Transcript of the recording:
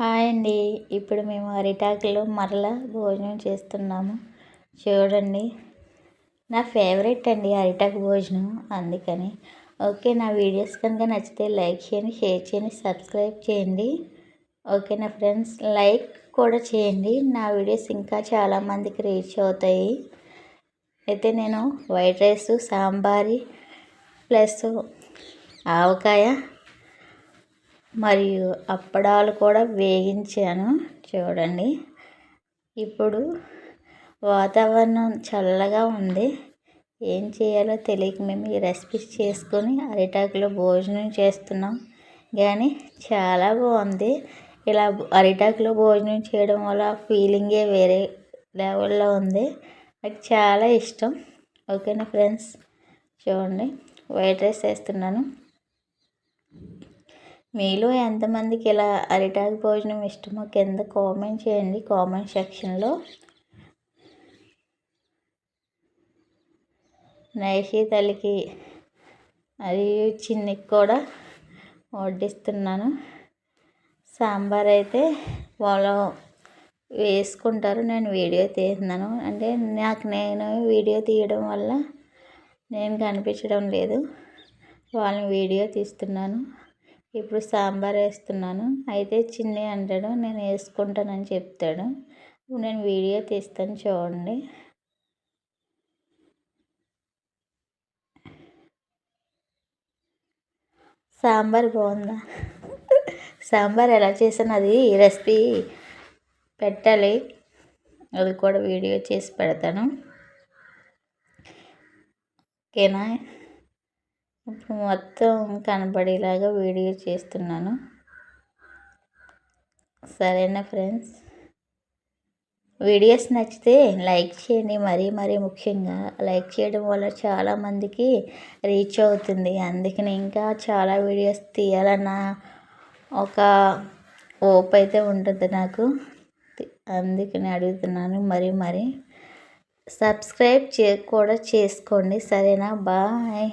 Hi అండి. ఇప్పుడు మేము అరిటాకులో మరలా భోజనం చేస్తున్నాము. చూడండి. నా ఫేవరెట్ అండి అరిటాకు భోజనం అందుకని. ఓకే నా వీడియోస్ కనుక నచ్చితే లైక్ చేయండి షేర్ చేయండి సబ్స్క్రైబ్ చేయండి. ఓకే నా ఫ్రెండ్స్ లైక్ కూడా చేయండి. నా వీడియోస్ ఇంకా చాలామందికి రీచ్ అవుతాయి. అయితే నేను వైట్ రైస్ సాంబారి ప్లస్ ఆవకాయ మరియు అప్పడాలు కూడా వేగించాను చూడండి. ఇప్పుడు వాతావరణం చల్లగా ఉంది. ఏం చేయాలో తెలియక మేము ఈ రెసిపీస్ చేసుకొని అరిటాకులో భోజనం చేస్తున్నాం. కానీ చాలా బాగుంది. ఇలా అరిటాకులో భోజనం చేయడం వల్ల ఫీలింగే వేరే లెవెల్లో ఉంది. నాకు చాలా ఇష్టం. ఓకేనా ఫ్రెండ్స్? చూడండి. వైట్ రైస్ వేస్తున్నాను. మీలో ఎంతమందికి ఇలా అరిటాకు భోజనం ఇష్టమో కింద కామెంట్ చేయండి కామెంట్ సెక్షన్లో. నైషి తల్లికి అది చిన్నికి కూడా వడ్డిస్తున్నాను. సాంబార్ అయితే వాళ్ళు వేసుకుంటారు నేను వీడియో తీస్తున్నాను. అంటే నాకు నేను వీడియో తీయడం వల్ల నేను కనిపించడం లేదు. వాళ్ళని వీడియో తీస్తున్నాను. ఇప్పుడు సాంబార్ వేస్తున్నాను. అయితే చిన్ని అంటాడు నేను వేసుకుంటానని చెప్తాడు. నేను వీడియో తీస్తాను చూడండి. సాంబార్ బాగుందా? సాంబార్ ఎలా చేసాను అది రెసిపీ పెట్టాలి. అది కూడా వీడియో చేసి పెడతాను. ఓకేనా? ఇప్పుడు మొత్తం కనబడేలాగా వీడియో చేస్తున్నాను. సరేనా ఫ్రెండ్స్? వీడియోస్ నచ్చితే లైక్ చేయండి. మరీ మరీ ముఖ్యంగా లైక్ చేయడం వల్ల చాలామందికి రీచ్ అవుతుంది. అందుకని ఇంకా చాలా వీడియోస్ తీయాలన్న ఒక ఓప్ అయితే ఉంటుంది నాకు. అందుకని అడుగుతున్నాను మరీ మరీ. సబ్స్క్రైబ్ చే కూడా చేసుకోండి. సరేనా? బాయ్.